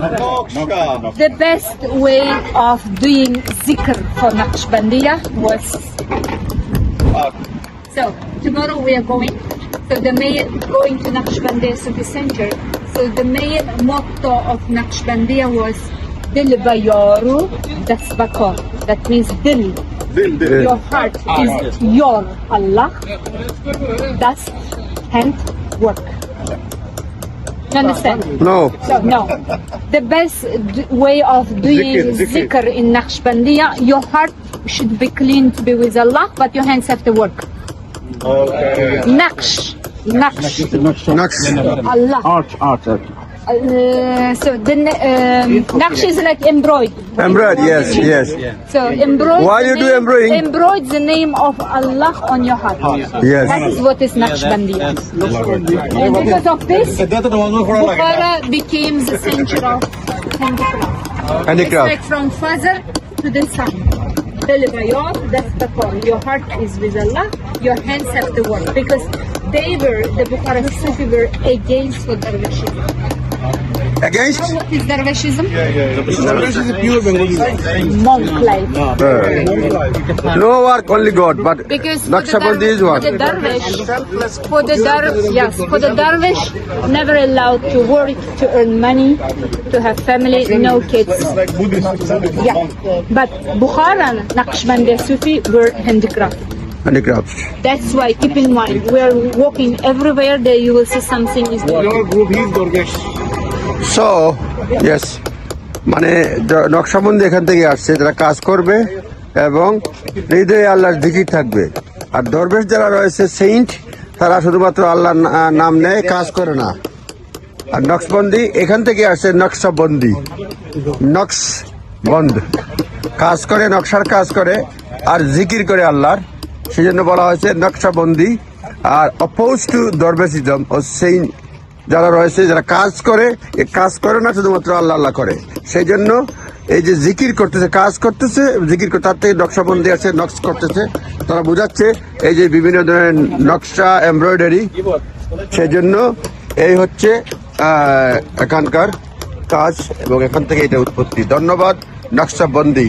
The best way of doing zikr for Naqshbandiya was so tomorrow we are going. So the main going to Naqshbandiya City Center. So the main motto of Naqshbandiya was Dil Bayaru Dasbakor. That means Dil. Dil, dil. Your heart ah, is your Allah. That's hand work. You understand? No. So no, the best d- way of doing Zikr, zikr. zikr in Naqshbandiya, your heart should be clean to be with Allah, but your hands have to work. Okay. Naqsh, Naqsh, Naqsh. Allah. Arch, arch, arch. Uh, so the um, Naqsh is like embroid. Embroid, yes, yes. So embroid. Why the you do name- embroidering? Embroid the name of Allah on your heart. Yes. That is what is Naqshbandiya. And because of this, Bukhara became the center of handicraft. Handicraft. It's like from father to the son. Del Bayat, that's the call. Your heart is with Allah, your hands have to work. Because they were, the Bukhara Sufi were against for Darwishism. Against? What is Darwishism? This is a pure Bengali. Monk life. Uh, no work, only God. But Because for the, Naqshbandi dar- is for what? the Darwish, for the dar- yes, for the Darwish, never allowed to work, to earn money, to have family, no kids. Yeah, but Bukhara, Naqshbandi, Sufi were handicraft. Handicrafts. That's why keep in mind we are walking everywhere. There you will see something is there. Your group, is Durgesh. So yes মানে নকশাবন্দি এখান থেকে আসছে যারা কাজ করবে এবং হৃদয়ে আল্লাহর দিকির থাকবে। আর দরবেশ যারা রয়েছে সেইন্ট তারা শুধুমাত্র আল্লাহর নাম নেয়, কাজ করে না। আর নকশবন্দি এখান থেকে আসছে নকশাবন্দি নকশ বন্ধ কাজ করে, নকশার কাজ করে, আর জিকির করে আল্লাহর। সেই জন্য বলা হয়েছে নকশাবন্দি আর অপোজ টু দরবেশিজম ও সেই যারা রয়েছে, যারা কাজ করে, এ কাজ করে না, শুধুমাত্র আল্লাহ আল্লাহ করে। সেই জন্য এই যে জিকির করতেছে, কাজ করতেছে, জিকির করে তার থেকে নকশাবন্দি আছে, নকশ করতেছে। তারা বোঝাচ্ছে, এই যে বিভিন্ন ধরনের নকশা, এমব্রয়ডারি সেই জন্য এই হচ্ছে এখানকার কাজ এবং এখান থেকে এটা উৎপত্তি। ধন্যবাদ, নকশাবন্দি।